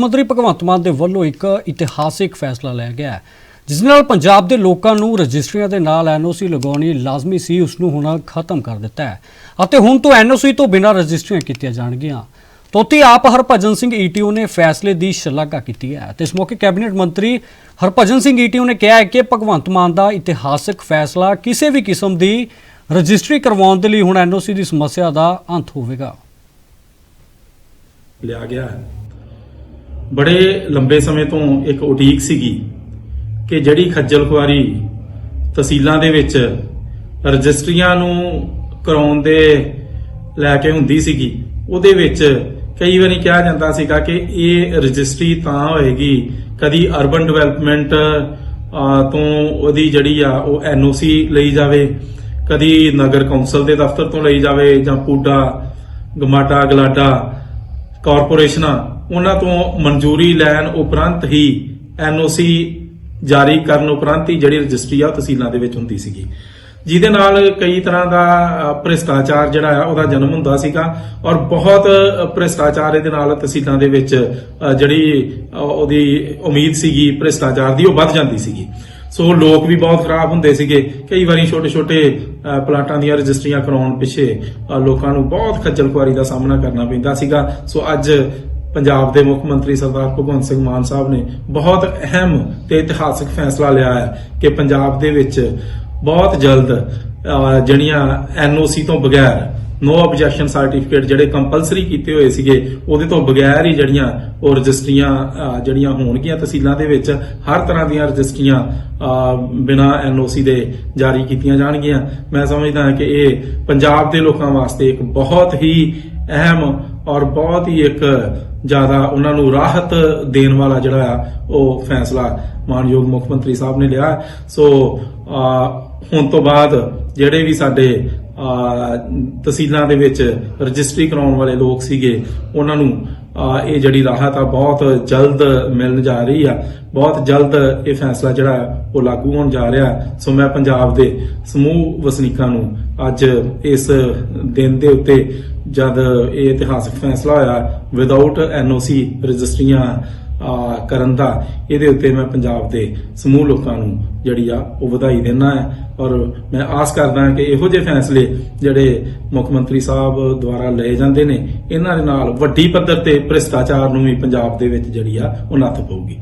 ਮੰਤਰੀ ਭਗਵੰਤ ਮਾਨ ਦੇ ਵੱਲੋਂ ਇੱਕ ਇਤਿਹਾਸਿਕ ਫੈਸਲਾ ਲਿਆ ਗਿਆ ਹੈ, ਜਿਸ ਨਾਲ ਪੰਜਾਬ ਦੇ ਲੋਕਾਂ ਨੂੰ ਰਜਿਸਟਰੀਆਂ ਦੇ ਨਾਲ ਐਨਓਸੀ ਲਗਾਉਣੀ ਲਾਜ਼ਮੀ ਸੀ, ਉਸ ਨੂੰ ਹੁਣ ਖਤਮ ਕਰ ਦਿੱਤਾ ਹੈ ਅਤੇ ਹੁਣ ਤੋਂ ਐਨਓਸੀ ਤੋਂ ਬਿਨਾਂ ਰਜਿਸਟਰੀਆਂ ਕੀਤੀਆਂ ਜਾਣਗੀਆਂ। ਤੋਤੀ ਆਪ ਹਰਭਜਨ ਸਿੰਘ ਈਟੀਓ ਨੇ ਫੈਸਲੇ ਦੀ ਸ਼ਲਾਘਾ ਕੀਤੀ ਹੈ ਤੇ ਇਸ ਮੌਕੇ ਕੈਬਨਿਟ ਮੰਤਰੀ ਹਰਭਜਨ ਸਿੰਘ ਈਟੀਓ ਨੇ ਕਿਹਾ ਹੈ ਕਿ ਭਗਵੰਤ ਮਾਨ ਦਾ ਇਤਿਹਾਸਿਕ ਫੈਸਲਾ ਕਿਸੇ ਵੀ ਕਿਸਮ ਦੀ ਰਜਿਸਟਰੀ ਕਰਵਾਉਣ ਦੇ ਲਈ ਹੁਣ ਐਨਓਸੀ ਦੀ ਸਮੱਸਿਆ ਦਾ ਅੰਤ ਹੋਵੇਗਾ। ਲਿਆ ਗਿਆ ਹੈ। ਬੜੇ ਲੰਬੇ ਸਮੇਂ ਤੋਂ ਇੱਕ ਉਡੀਕ ਸੀਗੀ ਕਿ ਜਿਹੜੀ ਖੱਜਲ ਖੁਆਰੀ ਤਹਿਸੀਲਾਂ ਦੇ ਵਿੱਚ ਰਜਿਸਟਰੀਆਂ ਨੂੰ ਕਰਾਉਣ ਦੇ ਲੈ ਕੇ ਹੁੰਦੀ ਸੀਗੀ, ਉਹਦੇ ਵਿੱਚ ਕਈ ਵਾਰੀ ਕਿਹਾ ਜਾਂਦਾ ਸੀਗਾ ਕਿ ਇਹ ਰਜਿਸਟਰੀ ਤਾਂ ਹੋਏਗੀ ਕਦੀ ਅਰਬਨ ਡਿਵੈਲਪਮੈਂਟ ਤੋਂ ਉਹਦੀ ਜਿਹੜੀ ਆ ਉਹ ਐਨਓਸੀ ਲਈ ਜਾਵੇ, ਕਦੀ ਨਗਰ ਕੌਂਸਲ ਦੇ ਦਫ਼ਤਰ ਤੋਂ ਲਈ ਜਾਵੇ ਜਾਂ ਪੂਡਾ, ਗਮਾਟਾ, ਗਲਾਡਾ ਕਾਰਪੋਰੇਸ਼ਨਾਂ ਉਹਨਾਂ ਤੋਂ ਮਨਜ਼ੂਰੀ ਲੈਣ ਉਪਰੰਤ ਹੀ ਐਨਓਸੀ ਜਾਰੀ ਕਰਨ ਉਪਰੰਤ ਹੀ ਜਿਹੜੀ ਰਜਿਸਟਰੀ ਆ ਉਹ ਤਹਿਸੀਲਾਂ ਦੇ ਵਿੱਚ ਹੁੰਦੀ ਸੀਗੀ। ਜਿਹਦੇ ਨਾਲ ਕਈ ਤਰ੍ਹਾਂ ਦਾ ਭ੍ਰਿਸ਼ਟਾਚਾਰ ਜਿਹੜਾ ਆ, ਉਹਦਾ ਜਨਮ ਹੁੰਦਾ ਸੀਗਾ ਔਰ ਬਹੁਤ ਭ੍ਰਿਸ਼ਟਾਚਾਰ ਇਹਦੇ ਨਾਲ ਤਹਿਸੀਲਾਂ ਦੇ ਵਿੱਚ ਜਿਹੜੀ ਉਹਦੀ ਉਮੀਦ ਸੀਗੀ, ਭ੍ਰਿਸ਼ਟਾਚਾਰ ਦੀ ਉਹ ਵੱਧ ਜਾਂਦੀ ਸੀਗੀ। ਸੋ ਲੋਕ ਵੀ ਬਹੁਤ ਖਰਾਬ ਹੁੰਦੇ ਸੀਗੇ। ਕਈ ਵਾਰੀ ਛੋਟੇ ਛੋਟੇ ਪਲਾਟਾਂ ਦੀਆਂ ਰਜਿਸਟਰੀਆਂ ਕਰਾਉਣ ਪਿੱਛੇ ਲੋਕਾਂ ਨੂੰ ਬਹੁਤ ਖੱਜਲ ਖੁਆਰੀ ਦਾ ਸਾਹਮਣਾ ਕਰਨਾ ਪੈਂਦਾ ਸੀਗਾ। ਸੋ ਅੱਜ ਪੰਜਾਬ ਦੇ ਮੁੱਖ ਮੰਤਰੀ ਸਰਦਾਰ ਭਗਵੰਤ ਸਿੰਘ ਮਾਨ ਸਾਹਿਬ ਨੇ ਬਹੁਤ ਅਹਿਮ ਤੇ ਇਤਿਹਾਸਕ ਫੈਸਲਾ ਲਿਆ ਹੈ ਕਿ ਪੰਜਾਬ ਦੇ ਵਿੱਚ ਬਹੁਤ ਜਲਦ ਅ, ਜਿਹੜੀਆਂ ਐਨਓਸੀ ਤੋਂ ਬਗੈਰ ਨੋ ਆਬਜੈਕਸ਼ਨ ਸਰਟੀਫਿਕੇਟ ਜਿਹੜੇ ਕੰਪਲਸਰੀ ਕੀਤੇ ਹੋਏ ਸੀਗੇ ਉਹਦੇ ਤੋਂ ਬਗੈਰ ਹੀ ਜਿਹੜੀਆਂ ਉਹ ਰਜਿਸਟਰੀਆਂ ਜਿਹੜੀਆਂ ਹੋਣਗੀਆਂ ਤਹਿਸੀਲਾਂ ਦੇ ਵਿੱਚ ਹਰ ਤਰ੍ਹਾਂ ਦੀਆਂ ਰਜਿਸਟਰੀਆਂ ਬਿਨਾ ਐਨਓਸੀ ਦੇ ਜਾਰੀ ਕੀਤੀਆਂ ਜਾਣਗੀਆਂ। ਮੈਂ ਸਮਝਦਾ ਹਾਂ ਕਿ ਇਹ ਪੰਜਾਬ ਦੇ ਲੋਕਾਂ ਵਾਸਤੇ ਇੱਕ ਬਹੁਤ ਹੀ ਅਹਿਮ ਔਰ ਬਹੁਤ ਹੀ ਇੱਕ ਜ਼ਿਆਦਾ ਉਹਨਾਂ ਨੂੰ ਰਾਹਤ ਦੇਣ ਵਾਲਾ ਜਿਹੜਾ ਆ, ਉਹ ਫੈਸਲਾ ਮਾਨਯੋਗ ਮੁੱਖ ਮੰਤਰੀ ਸਾਹਿਬ ਨੇ ਲਿਆ। ਸੋ ਹੁਣ ਤੋਂ ਬਾਅਦ ਜਿਹੜੇ ਵੀ ਸਾਡੇ ਤਹਿਸੀਲਾਂ ਦੇ ਵਿੱਚ ਰਜਿਸਟਰੀ ਕਰਾਉਣ ਵਾਲੇ ਲੋਕ ਸੀਗੇ, ਉਹਨਾਂ ਨੂੰ ਇਹ ਜਿਹੜੀ ਰਾਹਤ ਆ, ਬਹੁਤ ਜਲਦ ਮਿਲਣ ਜਾ ਰਹੀ ਆ। ਬਹੁਤ ਜਲਦ ਇਹ ਫੈਸਲਾ ਜਿਹੜਾ ਉਹ ਲਾਗੂ ਹੋਣ ਜਾ ਰਿਹਾ ਸੋ ਮੈਂ ਪੰਜਾਬ ਦੇ ਸਮੂਹ ਵਸਨੀਕਾਂ ਨੂੰ ਅੱਜ ਇਸ ਦਿਨ ਦੇ ਉੱਤੇ ਜਦ ਇਹ ਇਤਿਹਾਸਕ ਫੈਸਲਾ ਹੋਇਆ ਵਿਦਆਊਟ ਐਨਓਸੀ ਰਜਿਸਟਰੀਆਂ ਕਰਨ ਦਾ। ਇਹਦੇ ਉੱਤੇ ਮੈਂ ਪੰਜਾਬ ਦੇ ਸਮੂਹ ਲੋਕਾਂ ਨੂੰ ਜਿਹੜੀ ਆ, ਉਹ ਵਧਾਈ ਦੇਣਾ ਹੈ। ਔਰ ਮੈਂ ਆਸ ਕਰਦਾ ਕਿ ਇਹੋ ਜਿਹੇ ਫੈਸਲੇ ਜਿਹੜੇ ਮੁੱਖ ਮੰਤਰੀ ਸਾਹਿਬ ਦੁਆਰਾ ਲਏ ਜਾਂਦੇ ਨੇ, ਇਹਨਾਂ ਦੇ ਨਾਲ ਵੱਡੀ ਪੱਧਰ ਤੇ ਭ੍ਰਿਸ਼ਟਾਚਾਰ ਨੂੰ ਵੀ ਪੰਜਾਬ ਦੇ ਵਿੱਚ ਜਿਹੜੀ ਆ, ਉਹ ਨੱਥ ਪਊਗੀ।